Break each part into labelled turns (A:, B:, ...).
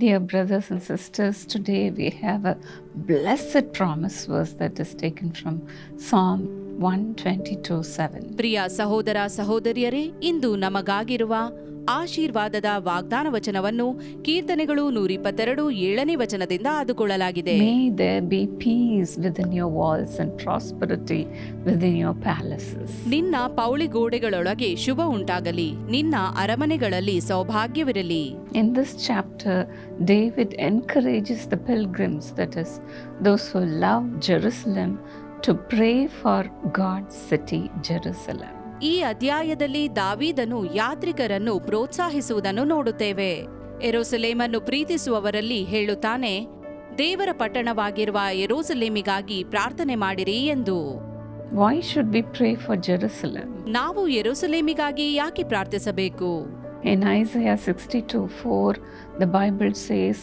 A: Dear brothers and sisters, today we have a blessed promise verse that is taken from Psalm 122 7.
B: ಪ್ರಿಯ ಸಹೋದರ ಸಹೋದರಿಯರೇ ಇಂದು ನಮಗಾಗಿರುವ ಆಶೀರ್ವಾದದ ವಾಗ್ದಾನ ವಚನವನ್ನು ಕೀರ್ತನೆಗಳು ನೂರಿಪ್ಪತ್ತೆರಡು ಏಳನೇ ವಚನದಿಂದ ಆದುಕೊಳ್ಳಲಾಗಿದೆ
A: ಪೌಳಿ ಗೋಡೆಗಳೊಳಗೆ and prosperity within your palaces.
B: ನಿನ್ನ ಪೌಳಿಗೋಡೆಗಳೊಳಗೆ ಶುಭ ಉಂಟಾಗಲಿ ನಿನ್ನ ಅರಮನೆಗಳಲ್ಲಿ ಸೌಭಾಗ್ಯವಿರಲಿ
A: in this chapter David encourages the pilgrims that is those who love Jerusalem, to pray for God city Jerusalem.
B: ಈ ಅಧ್ಯಾಯದಲ್ಲಿ ದಾವೀದನು ಯಾತ್ರಿಕರನ್ನು ಪ್ರೋತ್ಸಾಹಿಸುವುದನ್ನು ನೋಡುತ್ತೇವೆ ಎರೋಸಲೇಮನ್ನು ಪ್ರೀತಿಸುವವರಲ್ಲಿ ಹೇಳುತ್ತಾನೆ ದೇವರ ಪಟ್ಟಣವಾಗಿರುವ ಎರೋಸಲೇಮಿಗಾಗಿ ಪ್ರಾರ್ಥನೆ ಮಾಡಿರಿ ಎಂದು
A: Why should we pray for Jerusalem?
B: ನಾವು ಎರೋಸಲೇಮಿಗಾಗಿ ಯಾಕೆ ಪ್ರಾರ್ಥಿಸಬೇಕು
A: In Isaiah 62 4, the Bible says,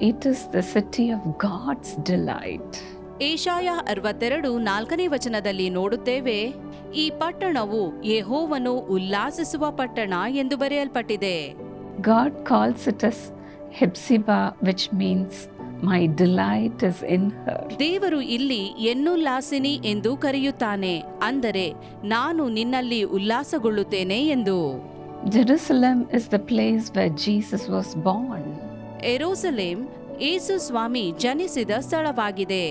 A: It is the city of God's delight.
B: Yeshaya ಅರವತ್ತೆರಡು ನಾಲ್ಕನೇ ವಚನದಲ್ಲಿ ನೋಡುತ್ತೇವೆ ಈ ಪಟ್ಟಣವು ಯೆಹೋವನು ಉಲ್ಲಾಸಿಸುವ ಪಟ್ಟಣ ಎಂದು ಬರೆಯಲ್ಪಟ್ಟಿದೆ
A: God calls it as Hephzibah which means my delight is in her.
B: ದೇವರು ಇಲ್ಲಿ ಎನ್ನುಲ್ಲಾಸಿನಿ ಎಂದು ಕರೆಯುತ್ತಾನೆ ಅಂದರೆ ನಾನು ನಿನ್ನಲ್ಲಿ ಉಲ್ಲಾಸಗೊಳ್ಳುತ್ತೇನೆ ಎಂದು
A: Jerusalem is the place where Jesus was born.
B: ಎರೋಸಲೇಮ್ ಏಸು ಸ್ವಾಮಿ ಜನಿಸಿದ ಸ್ಥಳವಾಗಿದೆ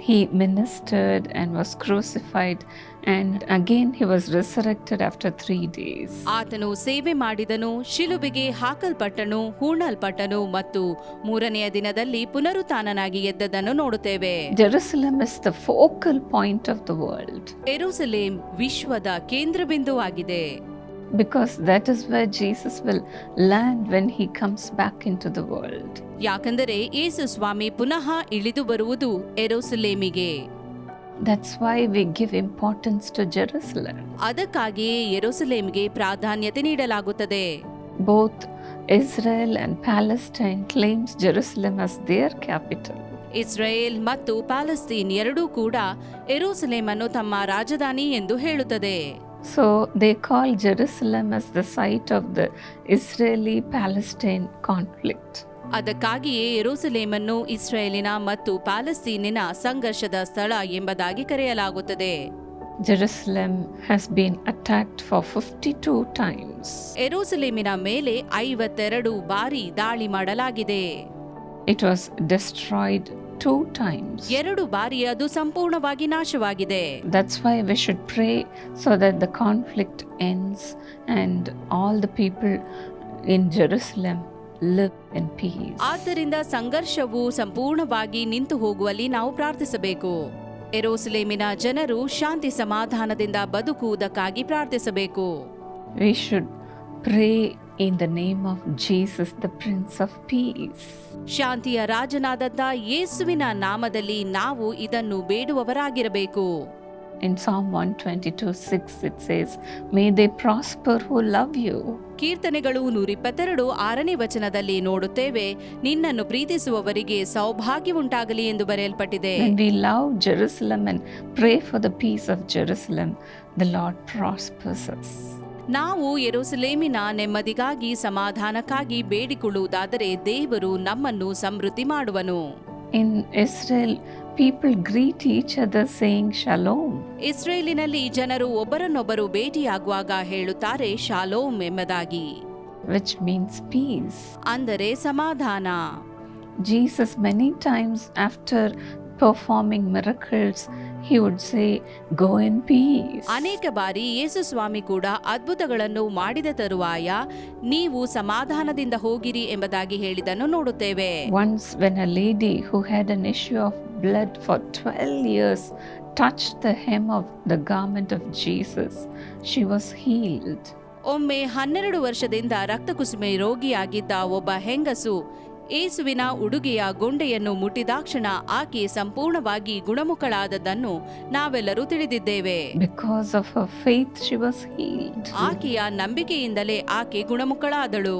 A: He ministered and was crucified, and again he was resurrected after three days.
B: ಆತನು ಸೇವೆ ಮಾಡಿದನು ಶಿಲುಬೆಗೆ ಹಾಕಲ್ಪಟ್ಟನು ಹೂಣಲ್ಪಟ್ಟನು ಮತ್ತು ಮೂರನೆಯ ದಿನದಲ್ಲಿ ಪುನರುತ್ಥಾನನಾಗಿ ಎದ್ದದನ್ನು ನೋಡುತ್ತೇವೆ
A: Jerusalem is the focal point of the world
B: ಎರುಸಲೇಮ್ ವಿಶ್ವದ ಕೇಂದ್ರಬಿಂದುವಾಗಿದೆ
A: because that is where Jesus will land when he comes back into the world
B: ಯಾಕಂದರೆ ಯೇಸು ಸ್ವಾಮಿ ಪುನಃ ಇಳಿದು ಬರುವುದು ಎರೋಸಲೇಮಿಗೆ
A: that's why we give importance to Jerusalem
B: ಅದಕ್ಕಾಗಿ ಯೆರೂಸಲೇಮ್ಗೆ ಪ್ರಾಧಾನ್ಯತೆ ನೀಡಲಾಗುತ್ತದೆ.
A: Both Israel and Palestine claims Jerusalem as their capital
B: Israel ಮತ್ತು ಪ್ಯಾಲೆಸ್ತೀನ್ ಎರಡೂ ಕೂಡ ಎರೂಸಲೇಮ್ ಅನ್ನು ತಮ್ಮ ರಾಜಧಾನಿ ಎಂದು ಹೇಳುತ್ತದೆ.
A: So they call Jerusalem as the site of the Israeli Palestine conflict.
B: ಅದಕ್ಕಾಗಿಯೇ ಎರೋಸಲೇಮನ್ನು ಇಸ್ರೇಲಿನ ಮತ್ತು ಪ್ಯಾಲೆಸ್ತೀನಿನ ಸಂಘರ್ಷದ ಸ್ಥಳ ಎಂಬುದಾಗಿ ಕರೆಯಲಾಗುತ್ತದೆ
A: Jerusalem has been attacked for 52 times.
B: ಎರೋಸಲೇಮಿನ ಮೇಲೆ ಐವತ್ತೆರಡು ಬಾರಿ ದಾಳಿ ಮಾಡಲಾಗಿದೆ
A: It was destroyed two times.
B: ಎರಡು ಬಾರಿ ಅದು ಸಂಪೂರ್ಣವಾಗಿ ನಾಶವಾಗಿದೆ
A: That's why we should pray so that the conflict ends and all the people in Jerusalem live in peace.
B: ಆದ್ದರಿಂದ ಸಂಘರ್ಷವು ಸಂಪೂರ್ಣವಾಗಿ ನಿಂತು ಹೋಗುವಲ್ಲಿ ನಾವು ಪ್ರಾರ್ಥಿಸಬೇಕು ಎರೋಸಲೇಮಿನ ಜನರು ಶಾಂತಿ ಸಮಾಧಾನದಿಂದ ಬದುಕುವುದಕ್ಕಾಗಿ ಪ್ರಾರ್ಥಿಸಬೇಕು
A: We should pray in the name of Jesus the prince of peace
B: ಶಾಂತಿಯ ರಾಜನಾದಂತ ಯೇಸುವಿನ ನಾಮದಲ್ಲಿ ನಾವು ಇದನ್ನು ಬೇಡುವವರಾಗಿರಬೇಕು.
A: In Psalm one twenty two six it says may they prosper who love you
B: ಕೀರ್ತನೆಗಳು ನೂರ ಇಪ್ಪತ್ತೆರಡು ಆರನೇ ವಚನದಲ್ಲಿ ನೋಡುತ್ತೇವೆ ನಿನ್ನನ್ನು ಪ್ರೀತಿಸುವವರಿಗೆ ಸೌಭಾಗ್ಯ ಉಂಟಾಗಲಿ ಎಂದು ಬರೆಯಲ್ಪಟ್ಟಿದೆ.
A: We love Jerusalem pray for the peace of Jerusalem the Lord prospers us
B: ನಾವು ಎರುಸಲೇಮಿನ ನೆಮ್ಮದಿಗಾಗಿ ಸಮಾಧಾನಕ್ಕಾಗಿ ಬೇಡಿಕೊಳ್ಳುವುದಾದರೆ ದೇವರು ನಮ್ಮನ್ನು ಸಮೃದ್ಧಿ ಮಾಡುವನು.
A: In Israel people greet each other saying shalom
B: ಇಸ್ರೇಲಿನಲ್ಲಿ ಜನರು ಒಬ್ಬರನ್ನೊಬ್ಬರು ಭೇಟಿಯಾಗುವಾಗ ಹೇಳುತ್ತಾರೆ ಶಾಲೋಮ್ ಎಂಬುದಾಗಿ.
A: ವಿಚ್ ಮೀನ್ಸ್ ಪೀಸ್
B: ಅಂದರೆ ಸಮಾಧಾನ.
A: Jesus many times after performing miracles he would say, Go in peace.
B: ಅನೇಕ ಬಾರಿ ಯೇಸು ಸ್ವಾಮಿ ಕೂಡ ಅದ್ಭುತಗಳನ್ನು ಮಾಡಿದ ತರುವಾಯ ನೀವು ಸಮಾಧಾನದಿಂದ ಹೋಗಿರಿ ಎಂಬುದಾಗಿ ಹೇಳಿದನ್ನು ನೋಡುತ್ತೇವೆ
A: Once, when a lady who had an issue of blood for 12 years touched the hem of the garment of Jesus, she was healed.
B: ಒಮ್ಮೆ ಹನ್ನೆರಡು ವರ್ಷದಿಂದ ರಕ್ತಕುಸುಮೆ ರೋಗಿಯಾಗಿದ್ದ ಒಬ್ಬ ಹೆಂಗಸು ಏಸುವಿನ ಉಡುಗೆಯ ಗೊಂಡೆಯನ್ನು ಮುಟ್ಟಿದಾಕ್ಷಣ ಆಕೆ ಸಂಪೂರ್ಣವಾಗಿ ಗುಣಮುಖಳಾದದ್ದನ್ನು ನಾವೆಲ್ಲರೂ ತಿಳಿದಿದ್ದೇವೆ
A: Because of her faith, she was healed.
B: ಆಕೆಯ ನಂಬಿಕೆಯಿಂದಲೇ ಆಕೆ ಗುಣಮುಖಳಾದಳು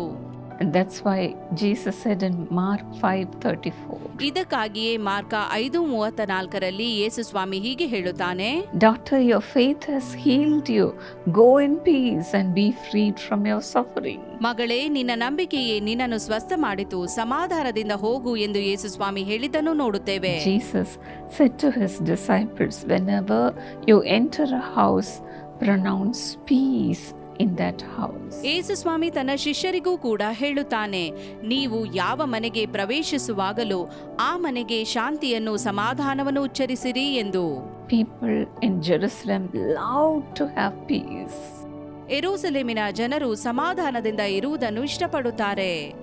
A: that's why Jesus said in Mark five thirty four
B: ಇದಕ್ಕಾಗಿಯೇ ಮಾರ್ಕ ಐದು ಮೂವತ್ತ ನಾಲ್ಕರಲ್ಲಿ ಯೇಸು ಸ್ವಾಮಿ ಹೀಗೆ ಹೇಳುತ್ತಾನೆ
A: daughter your faith has healed you go in peace and be free from your suffering
B: ಮಗಳೇ ನಿನ್ನ ನಂಬಿಕೆಯೇ ನಿನ್ನನ್ನು ಸ್ವಸ್ಥ ಮಾಡಿತು. ಸಮಾಧಾನದಿಂದ ಹೋಗು ಎಂದು ಯೇಸು ಸ್ವಾಮಿ ಹೇಳಿದ್ದನ್ನು ನೋಡುತ್ತೇವೆ.
A: Jesus said to his disciples whenever you enter a house pronounce peace in that house
B: ಯೇಸುಸ್ವಾಮಿ ತನ್ನ ಶಿಷ್ಯರಿಗೂ ಕೂಡ ಹೇಳುತ್ತಾನೆ ನೀವು ಯಾವ ಮನೆಗೆ ಪ್ರವೇಶಿಸುವಾಗಲೂ ಆ ಮನೆಗೆ ಶಾಂತಿಯನ್ನು ಸಮಾಧಾನವನ್ನು ಉಚ್ಚರಿಸಿರಿ ಎಂದು.
A: People in Jerusalem love to have peace
B: ಎರೋಸಲೇಮಿನ ಜನರು ಸಮಾಧಾನದಿಂದ ಇರುವುದನ್ನು ಇಷ್ಟಪಡುತ್ತಾರೆ.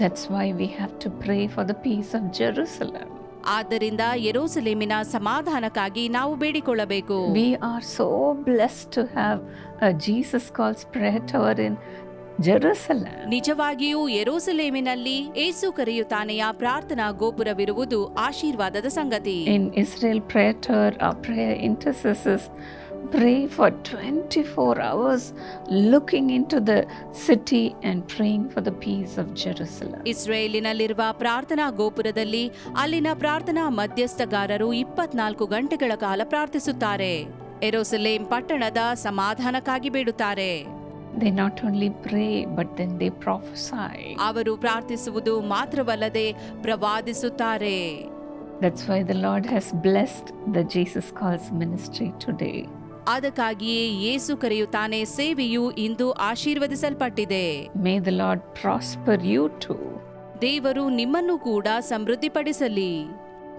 A: That's why we have to pray for the peace of Jerusalem.
B: ಆದ್ದರಿಂದ ಯೆರೂಸಲೇಮಿನ ಸಮಾಧಾನಕ್ಕಾಗಿ ನಾವು ಬೇಡಿಕೊಳ್ಳಬೇಕು
A: We are so blessed to have a Jesus Calls Prayer Tower in Jerusalem.
B: ನಿಜವಾಗಿಯೂ ಯೆರೂಸಲೇಮಿನಲ್ಲಿ ಏಸು ಕರೆಯುತ್ತಾನೆಯ ಪ್ರಾರ್ಥನಾ ಗೋಪುರವಿರುವುದು ಆಶೀರ್ವಾದದ ಸಂಗತಿ
A: In Israel Prayer Tower, our prayer intercessors pray for 24 hours looking into the city and praying for the peace of Jerusalem.
B: ಇಸ್ರೇಲಿನಲ್ಲಿರುವ ಪ್ರಾರ್ಥನಾ ಗೋಪುರದಲ್ಲಿ ಅಲ್ಲಿನ ಪ್ರಾರ್ಥನಾ ಮಧ್ಯಸ್ಥಗಾರರು ಇಪ್ಪತ್ನಾಲ್ಕು ಗಂಟೆಗಳ ಕಾಲ ಪ್ರಾರ್ಥಿಸುತ್ತಾರೆ ಎರೋಸಲೇಂ ಪಟ್ಟಣದ ಸಮಾಧಾನಕ್ಕಾಗಿ ಬೇಡುತ್ತಾರೆ
A: They not only pray, but then they prophesy.
B: ಅವರು ಪ್ರಾರ್ಥಿಸುವುದು ಮಾತ್ರವಲ್ಲದೆ ಪ್ರವಾದಿಸುತ್ತಾರೆ
A: That's why the Lord has blessed the Jesus Calls ministry today.
B: ಅದಕ್ಕಾಗಿಯೇ ಯೇಸು ಕರೆಯುತ್ತಾನೆ ಸೇವೆಯು ಇಂದು ಆಶೀರ್ವದಿಸಲ್ಪಟ್ಟಿದೆ.
A: May the Lord prosper you too
B: ದೇವರು ನಿಮ್ಮನ್ನು ಕೂಡ ಸಮೃದ್ಧಿಪಡಿಸಲಿ.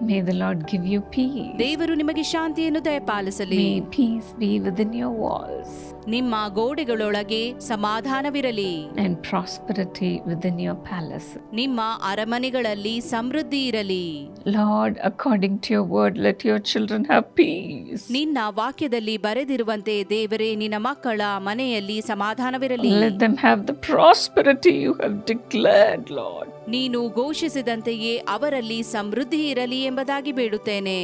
A: May the Lord give you peace.
B: ದೇವರು ನಿಮಗೆ ಶಾಂತಿಯನ್ನು ದಯಪಾಲಿಸಲಿ
A: May peace be within your walls
B: ನಿಮ್ಮ ಗೋಡೆಗಳೊಳಗೆ ಸಮಾಧಾನವಿರಲಿ
A: and prosperity within your palace.
B: ನಿಮ್ಮ ಅರಮನೆಗಳಲ್ಲಿ ಸಮೃದ್ಧಿ ಇರಲಿ
A: Lord, according to your word, let your children have peace.
B: ನಿನ್ನ ವಾಕ್ಯದಲ್ಲಿ ಬರೆದಿರುವಂತೆ ದೇವರೇ ನಿನ್ನ ಮಕ್ಕಳ ಮನೆಯಲ್ಲಿ ಸಮಾಧಾನವಿರಲಿ
A: Let them have the prosperity you have declared, Lord.
B: ನೀನು ಘೋಷಿಸಿದಂತೆಯೇ ಅವರಲ್ಲಿ ಸಮೃದ್ಧಿ ಇರಲಿ ಎಂಬುದಾಗಿ ಬೇಡುತ್ತೇನೆ.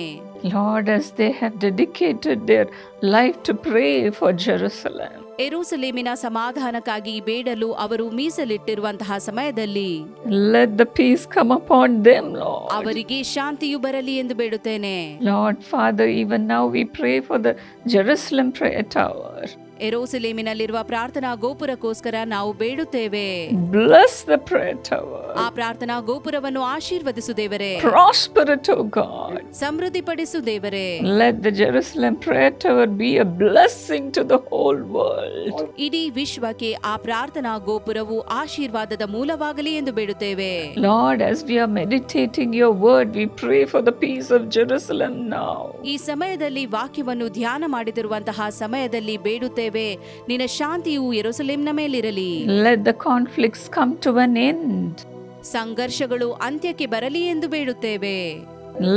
A: Lord as they have dedicated their life to pray for Jerusalem
B: ಯೆರೂಸಲೇಮಿನ ಸಮಾಧಾನಕ್ಕಾಗಿ ಬೇಡಲು ಅವರು ಮೀಸಲಿಟ್ಟಿರುವಂತಹ ಸಮಯದಲ್ಲಿ
A: let the peace come upon them Lord
B: ಅವರಿಗೆ ಶಾಂತಿಯು ಬರಲಿ ಎಂದು ಬೇಡುತ್ತೇನೆ.
A: Lord Father even now we pray for the Jerusalem prayer tower
B: ಎರೋಸಲೇಮಿನಲ್ಲಿರುವ ಪ್ರಾರ್ಥನಾ ಗೋಪುರಕ್ಕೋಸ್ಕರ ನಾವು ಬೇಡುತ್ತೇವೆ. ಆ ಪ್ರಾರ್ಥನಾ ಗೋಪುರವನ್ನು ಆಶೀರ್ವದಿಸು ದೇವರೇ.
A: ಗಾಡ್ ಸಮೃದ್ಧಿ
B: ಪಡಿಸು ದೇವರೇ.
A: The be to the world
B: ಇಡೀ ವಿಶ್ವಕ್ಕೆ ಆ ಪ್ರಾರ್ಥನಾ ಗೋಪುರವು ಆಶೀರ್ವಾದದ ಮೂಲವಾಗಲಿ ಎಂದು ಬೇಡುತ್ತೇವೆ.
A: Lord as we are meditating your word we pray for the peace of Jerusalem ನಾವು
B: ಈ ಸಮಯದಲ್ಲಿ ವಾಕ್ಯವನ್ನು ಧ್ಯಾನ ಮಾಡಿದಿರುವಂತಹ ಸಮಯದಲ್ಲಿ ಬೇಡುತ್ತೇವೆ. ನಿನ್ನ ಶಾಂತಿಯು ಯೆರೂಸಲೇಮ್ನ ಮೇಲಿರಲಿ.
A: Let the conflicts come to an end.
B: ಸಂಘರ್ಷಗಳು ಅಂತ್ಯಕ್ಕೆ ಬರಲಿ ಎಂದು ಬೇಡುತ್ತೇವೆ.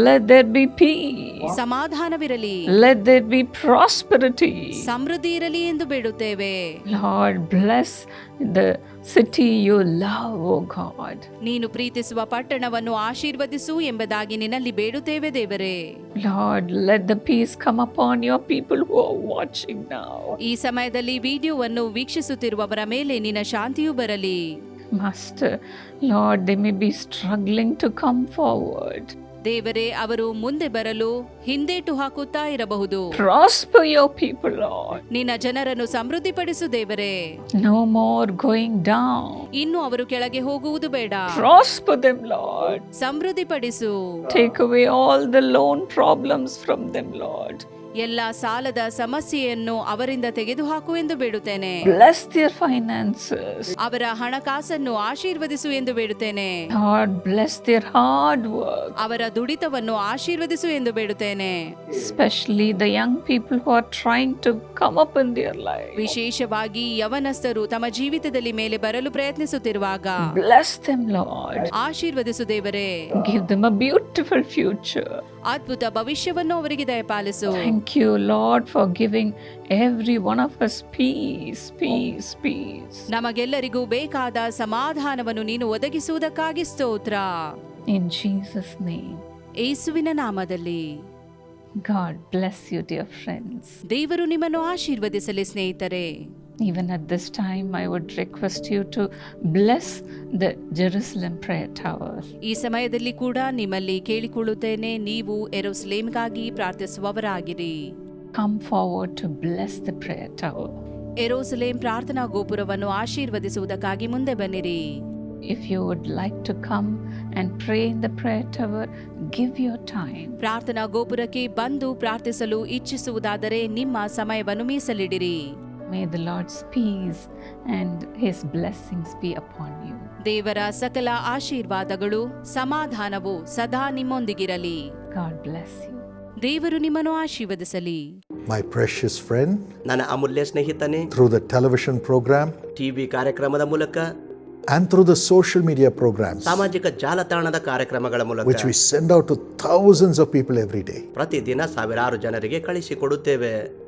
A: Let there be peace.
B: ಸಮಾಧಾನವಿರಲಿ
A: Let there be prosperity.
B: ಸಮೃದ್ಧಿ ಇರಲಿ ಎಂದು ಬೇಡುತ್ತೇವೆ
A: Lord, bless the city you love, O God.
B: ನೀನು ಪ್ರೀತಿಸುವ ಪಟ್ಟಣವನ್ನು ಆಶೀರ್ವದಿಸು ಎಂಬುದಾಗಿ ನಿನ್ನಲ್ಲಿ ಬೇಡುತ್ತೇವೆ ದೇವರೇ
A: Lord, let the peace come upon your people who are watching now.
B: ಈ ಸಮಯದಲ್ಲಿ ವಿಡಿಯೋವನ್ನು ವೀಕ್ಷಿಸುತ್ತಿರುವವರ ಮೇಲೆ ನಿನ್ನ ಶಾಂತಿಯು ಬರಲಿ
A: Master, Lord, they may be struggling to come forward.
B: ದೇವರೇ ಅವರು ಮುಂದೆ ಬರಲು ಹಿಂದೇಟು ಹಾಕುತ್ತಾ ಇರಬಹುದು. ನಿನ್ನ ಜನರನ್ನು ಸಮೃದ್ಧಿಪಡಿಸು ದೇವರೇ.
A: ನೋ ಮೋರ್ ಗೋಯಿಂಗ್ ಡೌನ್
B: ಇನ್ನು ಅವರು ಕೆಳಗೆ ಹೋಗುವುದು ಬೇಡ. ಸಮೃದ್ಧಿಪಡಿಸು.
A: Take away all the loan problems from them Lord
B: ಎಲ್ಲ ಸಾಲದ ಸಮಸ್ಯೆಯನ್ನು ಅವರಿಂದ ತೆಗೆದುಹಾಕು ಎಂದು ಬೇಡುತ್ತೇನೆ
A: Bless their finances.
B: ಅವರ ಹಣಕಾಸನ್ನು ಆಶೀರ್ವದಿಸು ಎಂದು ಬೇಡುತ್ತೇನೆ
A: Lord, bless their hard work.
B: ಅವರ ದುಡಿತವನ್ನು ಆಶೀರ್ವದಿಸು ಎಂದು ಬೇಡುತ್ತೇನೆ
A: Especially the young people who are trying to come up in their life.
B: ವಿಶೇಷವಾಗಿ ಯವನಸ್ಥರು ತಮ್ಮ ಜೀವಿತದಲ್ಲಿ ಮೇಲೆ ಬರಲು ಪ್ರಯತ್ನಿಸುತ್ತಿರುವಾಗ
A: Bless them, Lord.
B: ಆಶೀರ್ವದಿಸು ದೇವರೇ
A: Give them a beautiful future.
B: ಅದ್ಭುತ ಭವಿಷ್ಯವನ್ನು ಅವರಿಗೆ ದಯಪಾಲಿಸು
A: Thank you, Lord, for giving every one of us peace, peace, peace.
B: ನಮಗೆಲ್ಲರಿಗೂ ಬೇಕಾದ ಸಮಾಧಾನವನ್ನು ನೀನು ಒದಗಿಸುವುದಕ್ಕಾಗಿ ಸ್ತೋತ್ರ
A: In Jesus' name.
B: ಏಸುವಿನ ನಾಮದಲ್ಲಿ
A: God bless you, dear friends.
B: ದೇವರು ನಿಮ್ಮನ್ನು ಆಶೀರ್ವದಿಸಲಿ ಸ್ನೇಹಿತರೆ
A: Even at this time, I would request you to bless the Jerusalem Prayer Tower.
B: ಈ ಸಮಯದಲ್ಲಿ ಕೂಡ ನಿಮ್ಮಲ್ಲಿ ಕೇಳಿಕೊಳ್ಳುತ್ತೇನೆ ನೀವು ಎರೋಸ್ಲೇಮ್ಗಾಗಿ ಪ್ರಾರ್ಥಿಸುವವರಾಗಿರಿ
A: Come forward to bless the prayer tower.
B: ಎರೋಸ್ಲೇಮ್ ಪ್ರಾರ್ಥನಾ ಗೋಪುರವನ್ನು ಆಶೀರ್ವದಿಸುವುದಕ್ಕಾಗಿ ಮುಂದೆ ಬನ್ನಿರಿ
A: If you would like to come and pray in the prayer tower, give your time.
B: ಪ್ರಾರ್ಥನಾ ಗೋಪುರಕ್ಕೆ ಬಂದು ಪ್ರಾರ್ಥಿಸಲು ಇಚ್ಛಿಸುವುದಾದರೆ ನಿಮ್ಮ ಸಮಯವನ್ನು ಮೀಸಲಿಡಿರಿ
A: May the Lord's peace and His blessings be upon you.
B: ದೇವರ ಸಕಲ ಆಶೀರ್ವಾದಗಳು ಸಮಾಧಾನವು ಸದಾ ನಿಮ್ಮೊಂದಿಗಿರಲಿ
A: God bless you.
B: ದೇವರು ನಿಮ್ಮನ್ನು ಆಶೀರ್ವದಿಸಲಿ
C: My precious friend,
D: ನನ್ನ ಅಮೂಲ್ಯ ಸ್ನೇಹಿತನೇ
C: through the television program
D: TV ಕಾರ್ಯಕ್ರಮದ ಮೂಲಕ
C: and through the social media programs,
D: ಸಾಮಾಜಿಕ ಜಾಲತಾಣದ ಕಾರ್ಯಕ್ರಮಗಳ ಮೂಲಕ
C: which we send out to thousands of people every day,
D: ಪ್ರತಿದಿನ ಸಾವಿರಾರು ಜನರಿಗೆ ಕಳಿಸಿಕೊಡುತ್ತೇವೆ